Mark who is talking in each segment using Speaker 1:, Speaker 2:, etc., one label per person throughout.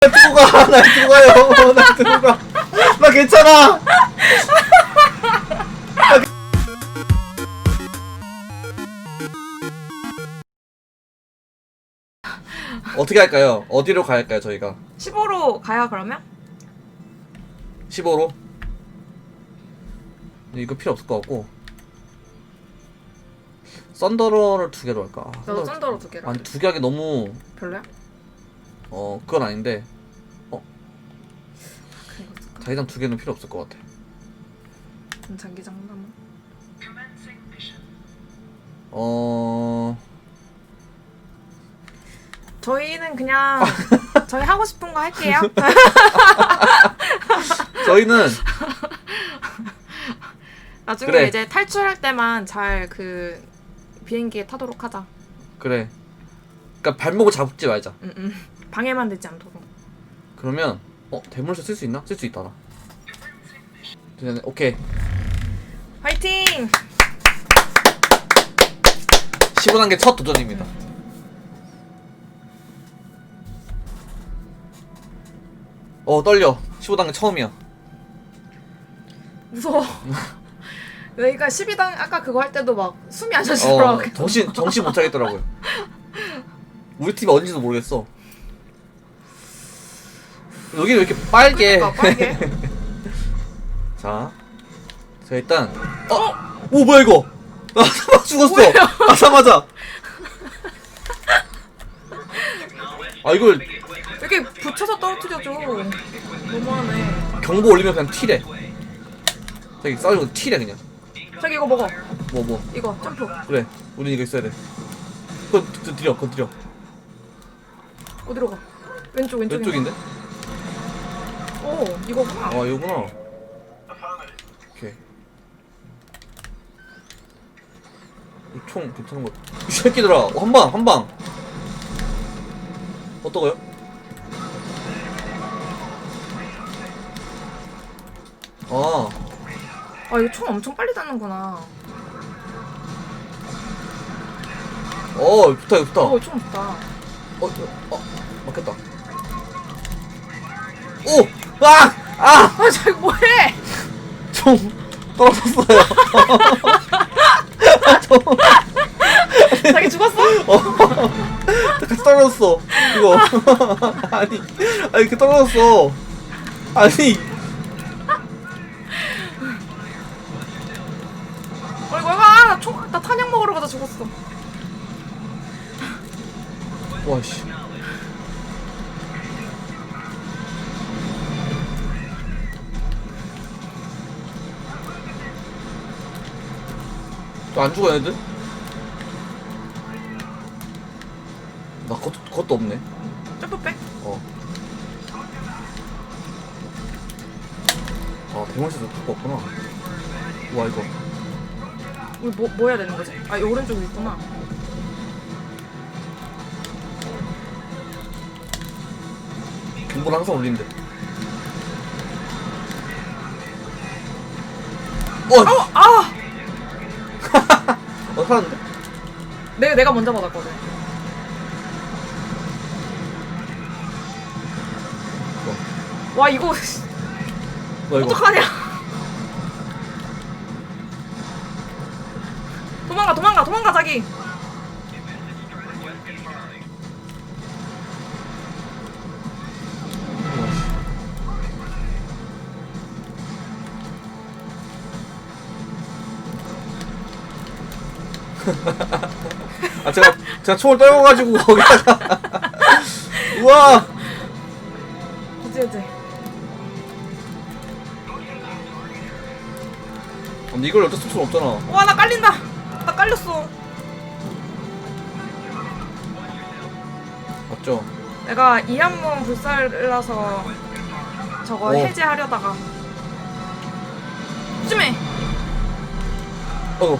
Speaker 1: 나 두고 가, 나 두고 가요, 나 두고 가. 나 괜찮아. 어떻게 할까요? 어디로 가야 할까요, 저희가?
Speaker 2: 15로 가야 그러면?
Speaker 1: 15로? 이거 필요 없을 것 같고. 썬더러를 두 개로 할까? 아,
Speaker 2: 나도
Speaker 1: 썬더러-
Speaker 2: 썬더로 두 개로.
Speaker 1: 아니 두개 하기 너무
Speaker 2: 별로야?
Speaker 1: 어 그건 아닌데
Speaker 2: 그런 거 쓸까?
Speaker 1: 자기장 두 개는 필요 없을 것 같아.
Speaker 2: 그럼 장기장 하나만.
Speaker 1: 어
Speaker 2: 저희는 그냥 저희 하고 싶은 거 할게요.
Speaker 1: 저희는
Speaker 2: 나중에
Speaker 1: 그래.
Speaker 2: 이제 탈출할 때만 잘 그 비행기에 타도록 하자.
Speaker 1: 그래. 그러니까 발목을 잡지 말자.
Speaker 2: 응, 응. 방해만 되지 않도록.
Speaker 1: 그러면 어 대물쇠 쓸 수 있나? 쓸 수 있다 나. 네, 오케이.
Speaker 2: 화이팅!
Speaker 1: 15단계 첫 도전입니다. 어 떨려. 15단계 처음이야.
Speaker 2: 무서워. 여기가 12단 아까 그거 할 때도 막 숨이
Speaker 1: 안어
Speaker 2: 쉬어지더라고.
Speaker 1: 정신 정신 못 차겠더라고요. 우리 팀이 어딘지도 모르겠어. 여기 왜 이렇게 빨개?
Speaker 2: 그러니까 빨개.
Speaker 1: 자, 자 일단 어, 오 뭐야 이거? 나 사마 죽었어. 나사마자. 아 이걸
Speaker 2: 이렇게 붙여서 떨어뜨려줘. 너무하네.
Speaker 1: 경보 올리면 그냥 튀래. 저기 싸우는 거 튀래 그냥.
Speaker 2: 자기 이거 먹어.
Speaker 1: 뭐 뭐.
Speaker 2: 이거 점프.
Speaker 1: 그래, 우린 이거 있어야 돼. 드- 드려, 그건 드려.
Speaker 2: 어디로 가? 왼쪽 왼쪽.
Speaker 1: 왼쪽인데?
Speaker 2: 오 이거구나.
Speaker 1: 아 이거구나. 오케이. 이 총 괜찮은 거. 이 새끼들아, 어, 한 방, 한 방. 어떠고요? 아,
Speaker 2: 아 이거 총 엄청 빨리 닿는구나.
Speaker 1: 어, 좋다, 이거 좋다. 어,
Speaker 2: 오, 총 좋다.
Speaker 1: 어, 어, 막혔다. 오, 아, 아,
Speaker 2: 아, 자기 뭐해?
Speaker 1: 총 떨어졌어요.
Speaker 2: 자기 죽었어?
Speaker 1: 어, 같이 떨어졌어. 이거. 아니, 아니, 이렇게 떨어졌어. 아니,
Speaker 2: 어, 이거 아, 나 총, 나 탄약 먹으러 가다 죽었어.
Speaker 1: 와, 씨. 안 죽어, 얘들? 나 것, 것도 없네.
Speaker 2: 점프백?
Speaker 1: 어. 아, 대문에서도 갖고 없구나. 우와, 이거.
Speaker 2: 우리 뭐, 뭐 해야 되는 거지? 아, 이 오른쪽에 있구나.
Speaker 1: 경보를 항상 올린대. 어!
Speaker 2: 어, 아!
Speaker 1: 어, 살았는데?
Speaker 2: 내가, 내가 먼저 받았거든. 와, 이거,
Speaker 1: 뭐야, 이거?
Speaker 2: 어떡하냐. 도망가, 도망가, 도망가, 자기.
Speaker 1: 제가 총을 떨궈가지고 거기다가 우와
Speaker 2: 그치.
Speaker 1: 근데 이걸 어쩔 수 없잖아
Speaker 2: 와, 나 깔린다. 나 깔렸어.
Speaker 1: 맞죠?
Speaker 2: 내가 이한문 불살라서 저거
Speaker 1: 어.
Speaker 2: 해제하려다가 요즘에
Speaker 1: 어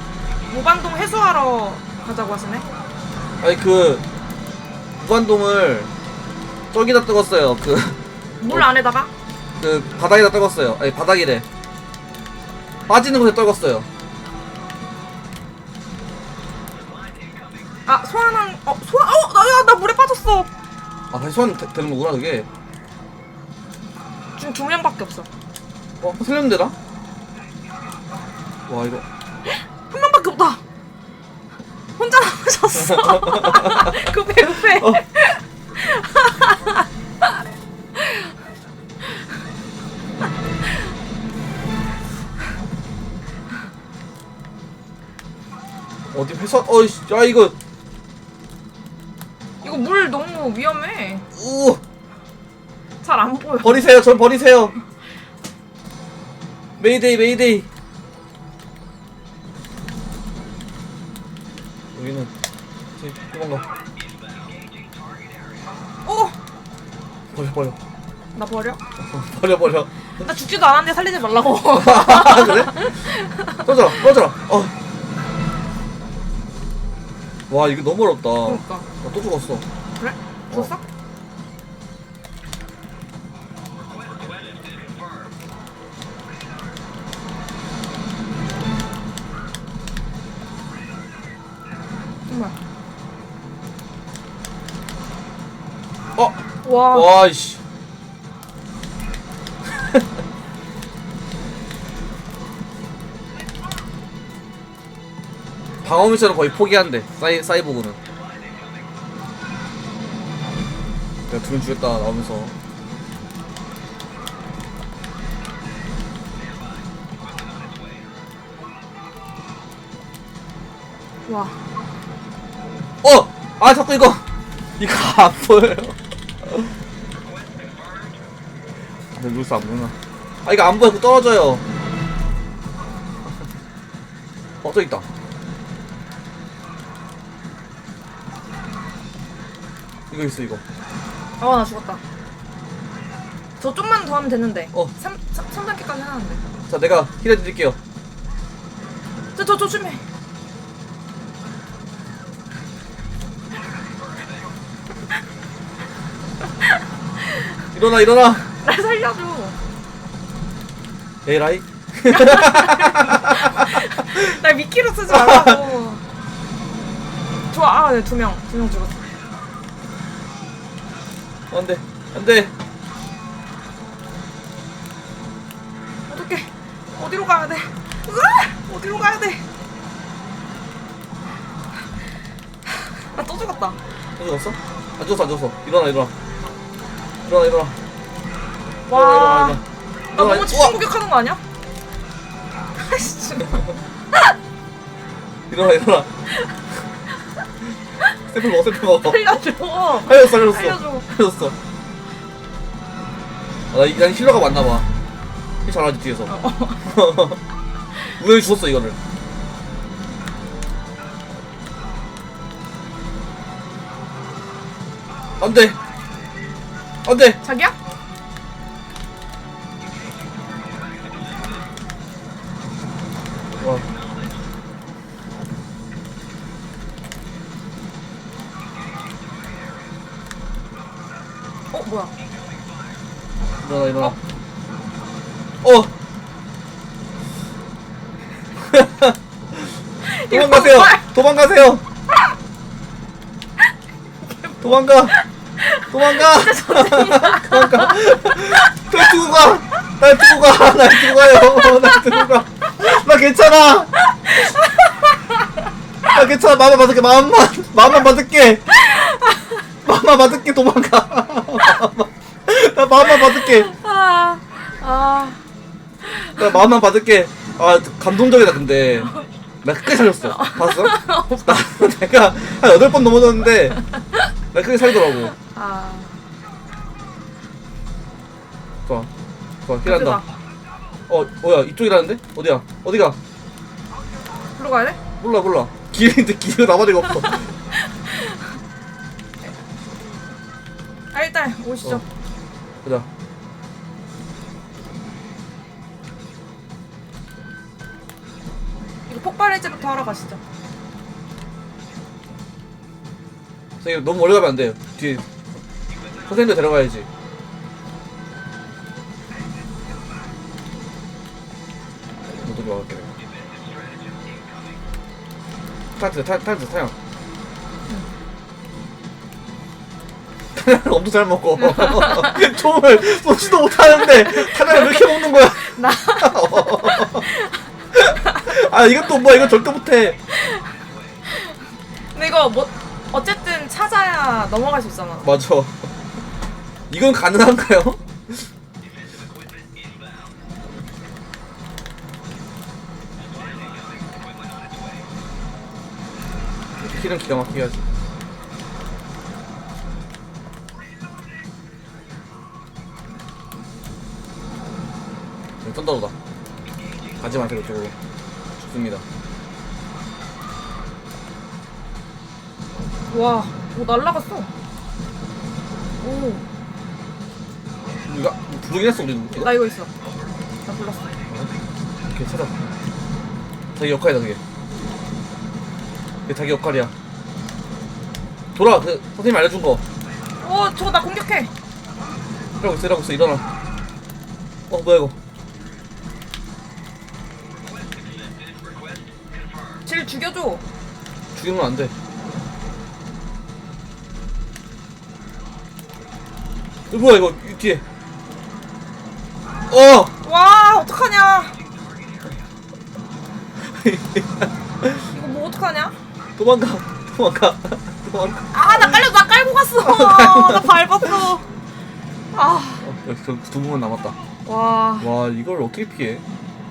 Speaker 2: 무반동 해소하러 가자고 하시네
Speaker 1: 아니 그 무한동을 저기다 뜨었어요. 그,
Speaker 2: 물 안에다가?
Speaker 1: 그 바닥에다 뜨었어요. 아니 바닥이래. 빠지는 곳에 떨궜어요.
Speaker 2: 아 소환한 어 소환 어나나 나 물에 빠졌어.
Speaker 1: 아 다시 소환 되, 되는 거구나 그게.
Speaker 2: 지금 두 명밖에 없어.
Speaker 1: 어 살렸는데 나? 와 이거
Speaker 2: 남으셨어. 급해 급해.
Speaker 1: 어. 어디 회사 어이씨 야 이거
Speaker 2: 이거 물 너무 위험해.
Speaker 1: 우
Speaker 2: 잘 안 보여.
Speaker 1: 버리세요 전 버리세요 메이데이 메이데이 버려
Speaker 2: 나 죽지도 않았는데 살리지 말라고.
Speaker 1: 아 그래? 꺼져라 꺼져라 어. 와 이거 너무 어렵다
Speaker 2: 그러니까.
Speaker 1: 나 또 죽었어
Speaker 2: 그래? 죽었어? 정말.
Speaker 1: 어!
Speaker 2: 와.
Speaker 1: 와 이씨 방어 미션은 거의 포기한대 사이, 사이보그는. 내가 두명 죽였다 나오면서.
Speaker 2: 와.
Speaker 1: 어! 아 자꾸 이거. 이거 안 보여요. 아, 루스 안 보나? 아 이거 안 보여. 그 떨어져요. 어저 있다 이거 있어 이거
Speaker 2: 아, 나 죽었다. 저 좀만 더 하면 됐는데.
Speaker 1: 어.
Speaker 2: 3, 3, 3단계까지 해놨는데.
Speaker 1: 자 내가 힐해 드릴게요
Speaker 2: 저, 저, 조심해.
Speaker 1: 일어나 일어나
Speaker 2: 날 살려줘.
Speaker 1: 에라이
Speaker 2: 날 미끼로 쓰지 말라고. 좋아, 아, 네, 두 명. 두 명 죽었어.
Speaker 1: 안돼 안돼
Speaker 2: 어떡해. 어디로 가야 돼? 으아! 어디로 가야 돼? 나또 죽었다.
Speaker 1: 안 죽었어? 안 죽었어 안 죽었어 일어나 일어나 일어나 일어나
Speaker 2: 와.
Speaker 1: 일어나,
Speaker 2: 나
Speaker 1: 일어나.
Speaker 2: 너무 집중 공격하는 거 아니야? 아이씨.
Speaker 1: 일어나 일어나 샘플 먹어 샘플 먹어
Speaker 2: 살려줘.
Speaker 1: 살렸어 살렸어.
Speaker 2: 살려줘.
Speaker 1: 살렸어. 아, 나, 이- 난 힐러가 맞나봐. 힐 잘하지 뒤에서. 우연히 죽었어 이거를. 안돼. 안돼.
Speaker 2: 자기야?
Speaker 1: 도망가세요. 도망가세요. 도망가. 도망가. 도망가. 날 두고 가 날 두고 가 날 두고 가요. 날 두고 가 나 괜찮아. 나 괜찮아. 마음만 받을게. 마음만 마음만 받을게. 마음만 받을게. 도망가. 나 마음만 받을게.
Speaker 2: 아, 아.
Speaker 1: 나 마음만 받을게. 아 감동적이다 근데. 나 끝까지 살렸어. 봤어? 나 내가 한 여덟 번 넘어졌는데 나 끝까지 살더라고.
Speaker 2: 아.
Speaker 1: 좋아. 좋아 힐한다.
Speaker 2: 예쁘다.
Speaker 1: 어 뭐야 이쪽이라는데? 어디야? 어디가?
Speaker 2: 글로 가야 돼?
Speaker 1: 몰라 몰라. 길인데 길이 나머지가 없어.
Speaker 2: 아, 일단 오시죠.
Speaker 1: 어. 보자.
Speaker 2: 해제부터 하러 가시죠.
Speaker 1: 선생님 너무 오래 가면 안 돼요. 뒤에 선생님도 데려가야지. 너도 좋아할게. 타트 타 타트 타요. 타냐를 엄청 잘 먹어. 총을 쏘지도 못하는데 타냐를 왜 이렇게 먹는 거야?
Speaker 2: 나
Speaker 1: 아 이것도 뭐 이거 절대 못해.
Speaker 2: 근데 이거 뭐 어쨌든 찾아야 넘어갈 수 있잖아.
Speaker 1: 맞아. 이건 가능한가요? 킬은 기가 막히게 하지. 여기 썬더로다. 가지 마세요, 이쪽 으로. 죽습니다.
Speaker 2: 와, 오 날라갔어. 오,
Speaker 1: 우리가 부르긴 했어, 우리도. 이거?
Speaker 2: 나 이거 있어. 나 불렀어.
Speaker 1: 오케이 찾아 자기 역할이다 그게 그게 자기 역할이야 돌아 그 선생님이 알려준 거
Speaker 2: 오, 저거 나 공격해.
Speaker 1: 이러고 있어 이러고 있어 일어나 죽이면 안 돼 이거 뭐야 이거 이 뒤에 어
Speaker 2: 와, 어떡하냐? 이거 뭐 어떡하냐?
Speaker 1: 도망가 도망가 도망가
Speaker 2: 아, 나 깔려, 나 깔고 갔어. 나 밟았어. 아,
Speaker 1: 어, 여기 저두 분만 남았다
Speaker 2: 와.
Speaker 1: 와 이걸 어떻게 피해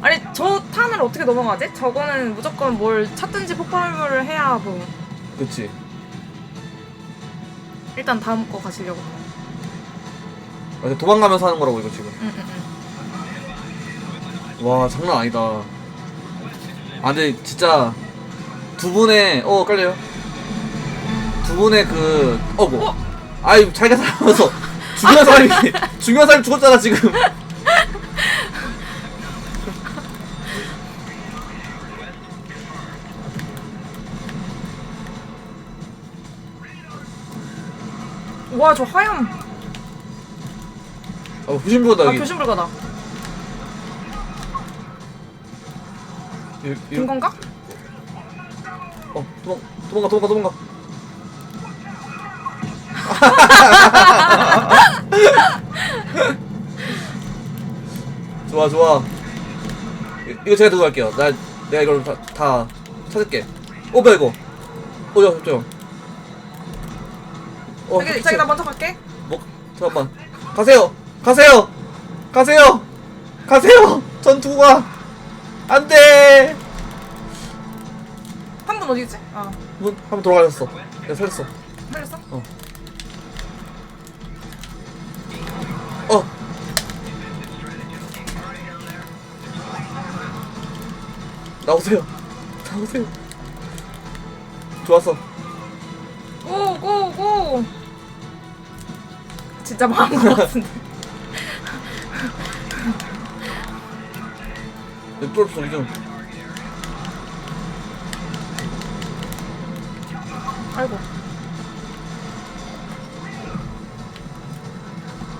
Speaker 2: 아니, 저 탄을 어떻게 넘어가지? 저거는 무조건 뭘 찾든지 폭발물을 해야 뭐.
Speaker 1: 그치
Speaker 2: 일단 다음 거 가시려고.
Speaker 1: 아, 도망가면서 하는 거라고 이거 지금
Speaker 2: 응, 응, 응.
Speaker 1: 와 장난 아니다. 아 근데 진짜 두 분의 어 깔려요. 두 분의 그 어뭐
Speaker 2: 어?
Speaker 1: 아이 자기가 살아서 중요한 사람이 중요한 사람이 죽었잖아 지금.
Speaker 2: 와, 저 하얀.
Speaker 1: 어 후신부다
Speaker 2: 아,
Speaker 1: 여기.
Speaker 2: 교신불가다.
Speaker 1: 이- 이-
Speaker 2: 된 건가?
Speaker 1: 어 도망 도망가 도망가 도망가. 좋아 좋아. 이- 이거 제가 들고 갈게요. 나 내가 이걸 다, 다 찾을게. 어 뭐야 이거? 어야 잠깐. 어
Speaker 2: 자기, 자기 나 먼저 갈게.
Speaker 1: 뭐 잠깐만. 가세요. 가세요. 가세요. 가세요. 전 두고 가. 안 돼.
Speaker 2: 한 분 어디 있지? 아,
Speaker 1: 문 한번 돌아가셨어. 내가 살렸어.
Speaker 2: 살렸어?
Speaker 1: 어. 어. 나오세요. 나오세요. 좋았어.
Speaker 2: 진짜 망한 것 같은데.
Speaker 1: 내 소리 좀.
Speaker 2: 아이고.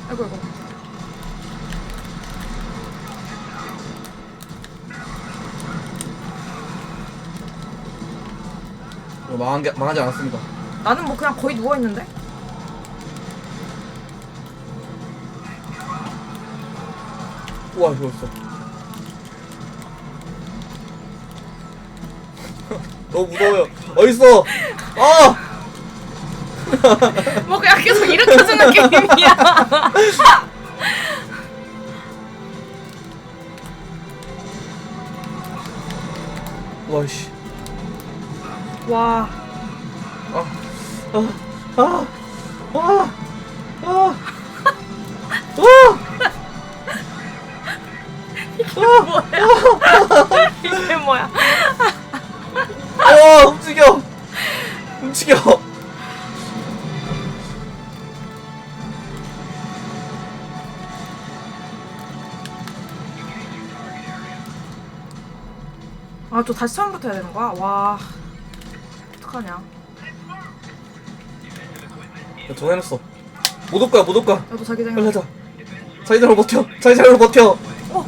Speaker 2: 아이고, 아이고.
Speaker 1: 어, 망한 게 망하지 않았습니다.
Speaker 2: 나는 뭐 그냥 거의 누워 있는데?
Speaker 1: 우와 이거 있어. 너무 무서워요. 어딨어? 아!
Speaker 2: 뭐 그냥 계속 일으켜주는 게임이야.
Speaker 1: 와 씨.
Speaker 2: 와.
Speaker 1: 아, 아, 아, 아, 아,
Speaker 2: 다시 처음부터 해야 되는 거야? 와. 어떡하냐.
Speaker 1: 저 해놨어. 못 올 거야, 못 올 거야.
Speaker 2: 나도 자기장
Speaker 1: 빨리 하자. 자기장으로 버텨. 자기장으로 버텨.
Speaker 2: 어.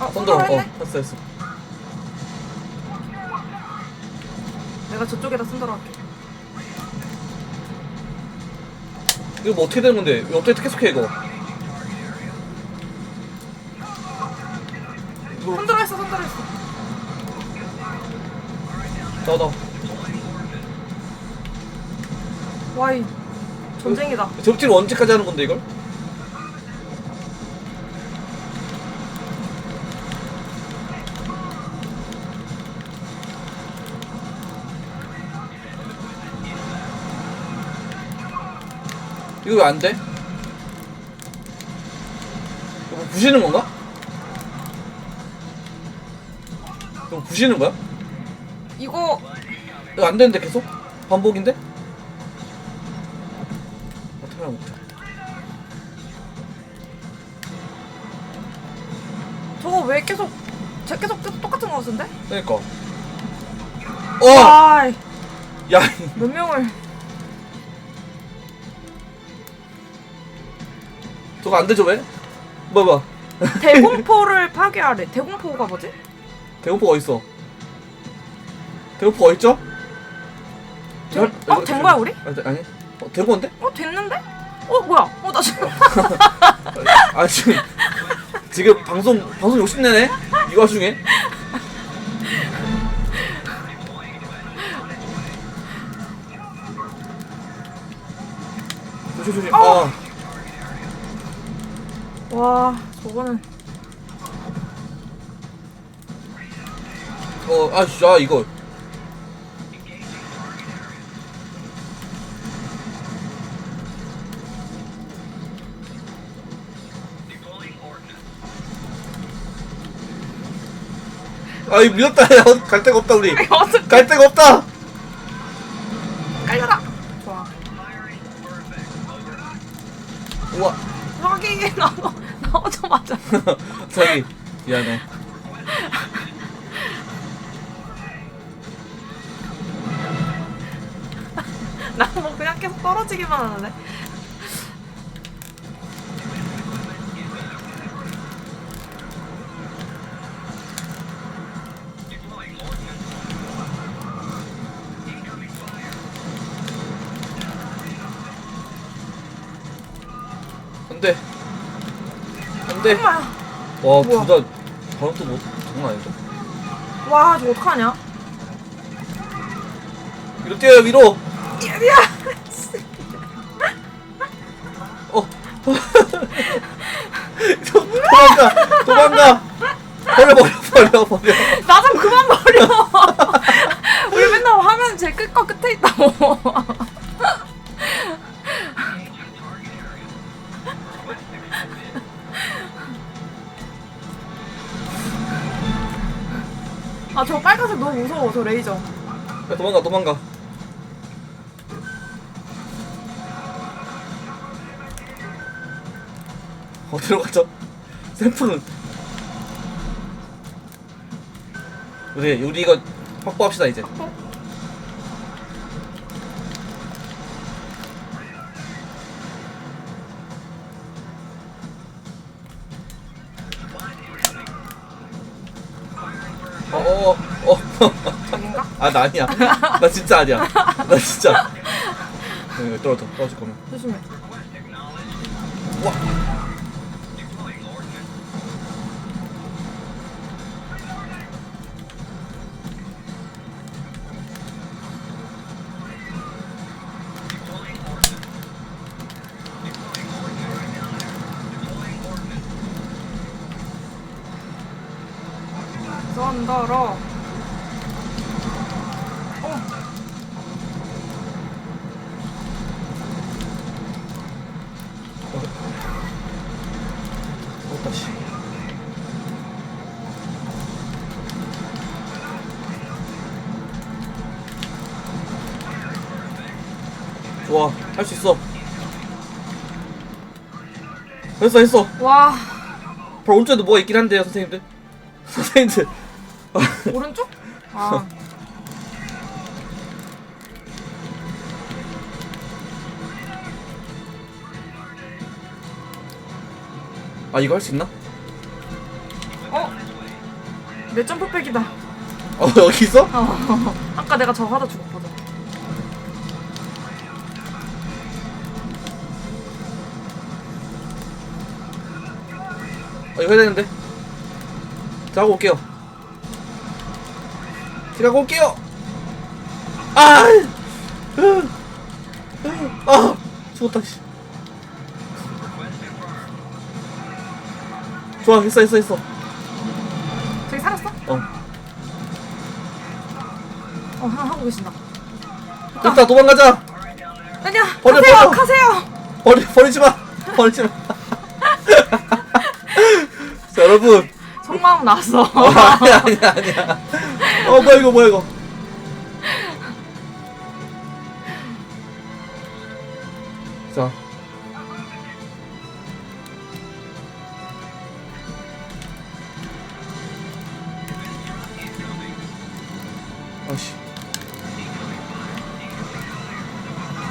Speaker 2: 아,
Speaker 1: 손들어.
Speaker 2: 손들어
Speaker 1: 어,
Speaker 2: 했네?
Speaker 1: 했어 했어.
Speaker 2: 내가 저쪽에다 손들어 할게.
Speaker 1: 이거 뭐 어떻게 되는 건데? 왜 업데이트 계속해 이거? 이거
Speaker 2: 손들어 했어, 손들어 했어.
Speaker 1: 나와 나와.
Speaker 2: 와, 이 전쟁이다.
Speaker 1: 접지를 언제까지 하는 건데 이걸? 이거 왜 안 돼? 이거 뭐 부시는 건가? 이거 부시는 거야?
Speaker 2: 이거
Speaker 1: 이거 안 되는데 계속? 반복인데? 어떻게 하면 못해
Speaker 2: 저거 왜 계속 제 계속 계속 똑같은 거 같은데?
Speaker 1: 그러니까 어!
Speaker 2: 아,
Speaker 1: 야
Speaker 2: 몇 명을
Speaker 1: 저거 안 되죠 왜? 뭐 봐.
Speaker 2: 대공포를 파괴하래. 대공포가 뭐지?
Speaker 1: 대공포 어딨어? 대공포 어딨죠?
Speaker 2: 된- 어, 된 거야, 우리?
Speaker 1: 아니, 아니 어, 된 건데?
Speaker 2: 어 됐는데? 어 뭐야? 어 나 지금
Speaker 1: 아 지금 지금 방송 방송 욕심 내네 이거 와중에 조심 조심
Speaker 2: 어.
Speaker 1: 아
Speaker 2: 와 저거는
Speaker 1: 어, 아, 씨, 아, 이거. 아, 이거 밀었다. 야, 갈 데가 없다, 우리. 갈 데가 없다.
Speaker 2: 깔려라. 좋아.
Speaker 1: 우와.
Speaker 2: 저기 나오 나오자마자
Speaker 1: 자기, 미안해.
Speaker 2: 나뭐 그냥 계속 떨어지기만 하는데.
Speaker 1: 안 돼.
Speaker 2: 엄마야.
Speaker 1: 와,
Speaker 2: 뭐야?
Speaker 1: 둘 다, 바로 또 뭐, 장난 아니다.
Speaker 2: 와 저거 어떡하냐?
Speaker 1: 위로 뛰어요, 위로.
Speaker 2: 야,
Speaker 1: 어. 도망가, 도망가. 버려, 버려, 버려, 버려. 야, 도망가, 도망가. 어디로 가죠? 샘플은 우리 우리 이거 확보합시다 이제. 아, 나 아니야. 나 진짜 아니야. 나 진짜. 네, 떨어져, 떨어질 거면.
Speaker 2: 조심해.
Speaker 1: 와. 할 수 있어. 했어, 했어.
Speaker 2: 와
Speaker 1: 바로 오른쪽에도 뭐가 있긴 한데요, 선생님들. 선생님들.
Speaker 2: 오른쪽? 아
Speaker 1: 아, 이거 할 수 있나?
Speaker 2: 어? 내 점프백이다.
Speaker 1: 어 여기 있어?
Speaker 2: 어. 아까 내가 저거 하다 죽었거든.
Speaker 1: 어, 이거 해야 되는데. 자, 하고 올게요. 제가 올게요. 아! 으, 으, 아! 죽었다, 씨. 좋아, 했어, 했어, 했어.
Speaker 2: 저기 살았어?
Speaker 1: 어.
Speaker 2: 어, 하나 하고 계신다.
Speaker 1: 됐다, 도망가자!
Speaker 2: 아니야,
Speaker 1: 버려,
Speaker 2: 가세요,
Speaker 1: 버려.
Speaker 2: 가세요.
Speaker 1: 버리, 버리지 마! 버리지 마! 자, 여러분.
Speaker 2: 속마음 나왔어.
Speaker 1: 어, 아니야, 아니야, 아니야. 어, 뭐야, 이거, 뭐야, 이거. 자. 아씨.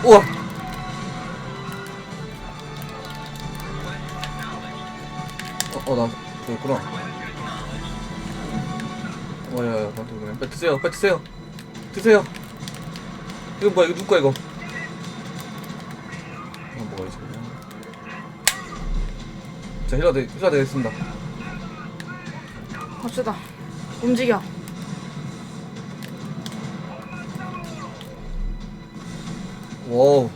Speaker 1: 우와. 빨리 드세요, 빨리 드세요. 드세요. 이거 뭐야, 이거 거야, 이거? 뭐가 있어, 그냥. 자, 힐러 되, 힐러 되겠습니다.
Speaker 2: 갑시다. 움직여.
Speaker 1: 와우.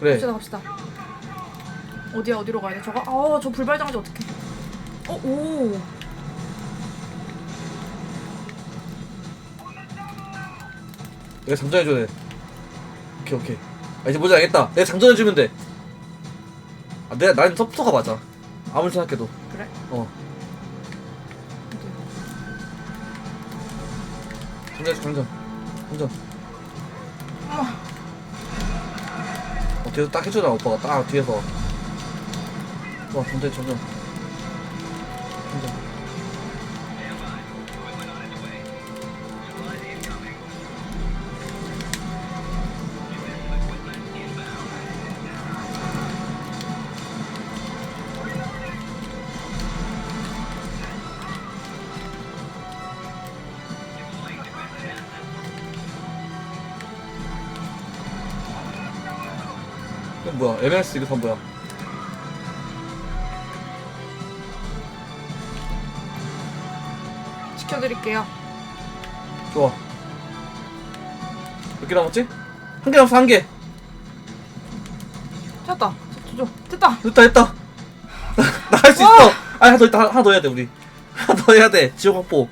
Speaker 1: 그래.
Speaker 2: 갑시다, 갑시다. 어디야, 어디로 가야 돼? 저거? 아, 저 불발장지 어떡해. 어, 오.
Speaker 1: 내가 장전해줘야 돼. 오케이, 오케이. 아, 이제 뭔지 알겠다. 내가 장전해주면 돼. 아, 내가, 난 서포터가 맞아. 아무리 생각해도.
Speaker 2: 그래?
Speaker 1: 어. 장전해줘, 장전. 장전.
Speaker 2: 어머.
Speaker 1: 어, 뒤에서 딱 해주잖아, 오빠가. 딱 뒤에서. 와, 장전, 장전. 장전. 뭐야? MS 이거 다 뭐야?
Speaker 2: 지켜드릴게요.
Speaker 1: 좋아. 몇 개 남았지? 한 개 남았어, 한 개.
Speaker 2: 찾았다. 저, 저, 저. 됐다.
Speaker 1: 됐다, 됐다. 나 할 수 있어. 아, 하나 더 있다. 하나 더 해야 돼, 우리. 하나 더 해야 돼. 지옥 확보.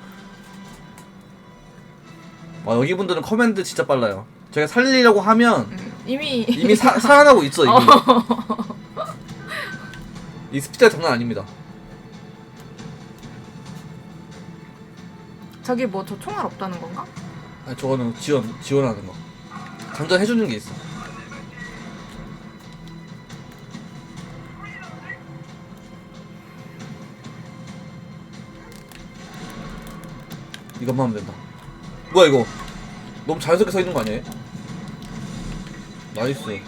Speaker 1: 와, 여기 분들은 커맨드 진짜 빨라요. 제가 살리려고 하면
Speaker 2: 음, 이미.
Speaker 1: 이미 사, 살아나고 있어, 이미.
Speaker 2: 어.
Speaker 1: 이 스피드가 장난 아닙니다.
Speaker 2: 저기 뭐 저 총알 없다는 건가?
Speaker 1: 아, 저거는 지원, 지원하는 거. 장전 해주는 게 있어. 이것만 하면 된다. 뭐야, 이거? 너무 자연스럽게 서 있는 거 아니에요? 나이스.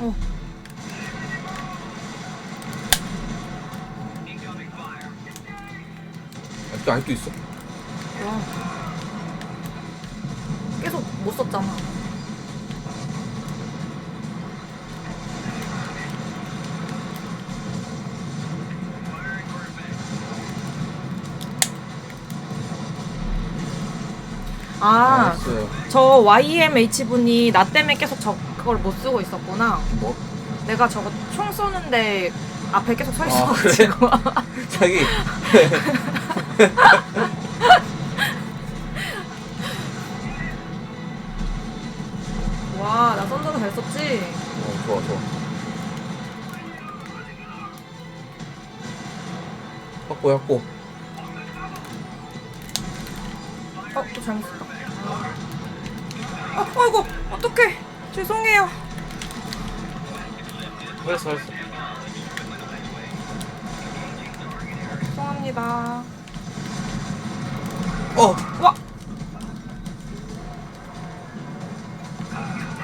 Speaker 2: 어.
Speaker 1: 아직도, 아직도 있어.
Speaker 2: 와. 계속 못 썼잖아. 아. 저 YMH 분이 나 때문에 계속 저 그걸 못 쓰고 있었구나.
Speaker 1: 뭐?
Speaker 2: 내가 저거 총 쏘는데 앞에 계속 서
Speaker 1: 아,
Speaker 2: 있어가지고.
Speaker 1: 자기.
Speaker 2: 와, 나 썬더도 잘 썼지?
Speaker 1: 어, 좋아, 좋아. 확보해, 확보.
Speaker 2: 어, 또 잘못 썼다. 어, 아이고, 어떡해. 죄송해요.
Speaker 1: 잘했어, 잘했어.
Speaker 2: 죄송합니다.
Speaker 1: 어!
Speaker 2: 와,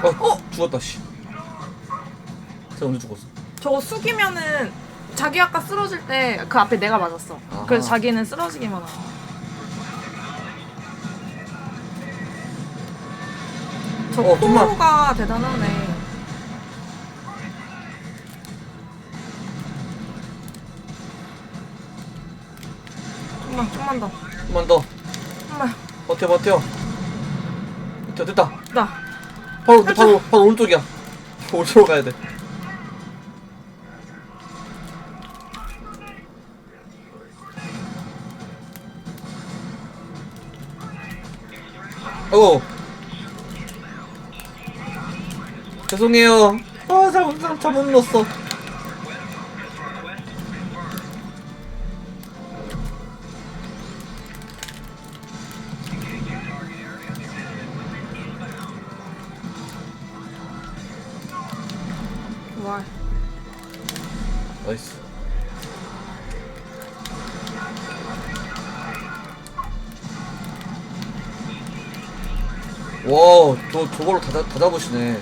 Speaker 1: 어! 어! 죽었다, 씨. 제가 언제 죽었어?
Speaker 2: 저거 숙이면은 자기 아까 쓰러질 때 그 앞에 내가 맞았어.
Speaker 1: 아하.
Speaker 2: 그래서 자기는 쓰러지기만 하고. 저
Speaker 1: 어, 좀만.
Speaker 2: 코가 대단하네. 좀만, 좀만 더.
Speaker 1: 한번 더
Speaker 2: 엄마,
Speaker 1: 버텨 버텨 버텨 됐다
Speaker 2: 나.
Speaker 1: 바로 바로 바로 오른쪽이야 오른쪽으로 가야 돼아 죄송해요 아 잘못 잘못 잘못 눌렀어
Speaker 2: 와.
Speaker 1: 나이스 와, 저, 저걸로 다, 잡- 다 잡으시네.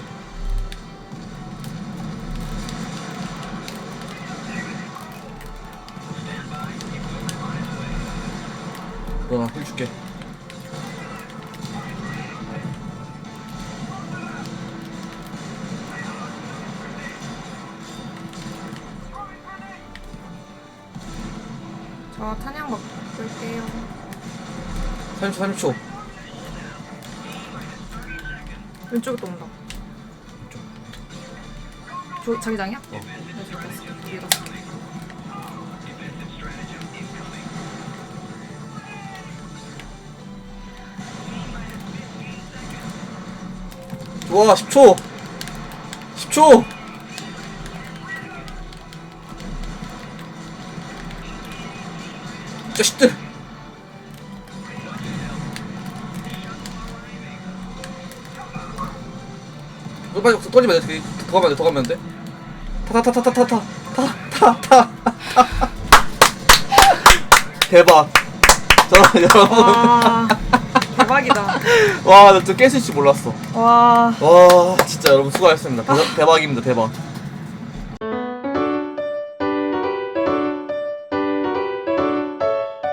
Speaker 1: 30초, 30초.
Speaker 2: 왼쪽에 또 온다. 저 자기장이야?
Speaker 1: 어.
Speaker 2: 네, 저기.
Speaker 1: 좋아, 10초. 10초. 자식들. 너 빨리 꺼지면 돼. 더 가면 돼. 더 가면 돼. 타타타타타타타타타. 대박. 저 여러분.
Speaker 2: 와 대박이다.
Speaker 1: 와, 나저 있을 줄 몰랐어.
Speaker 2: 와
Speaker 1: 와, 진짜 여러분 수고하셨습니다. 대박, 대박입니다. 대박.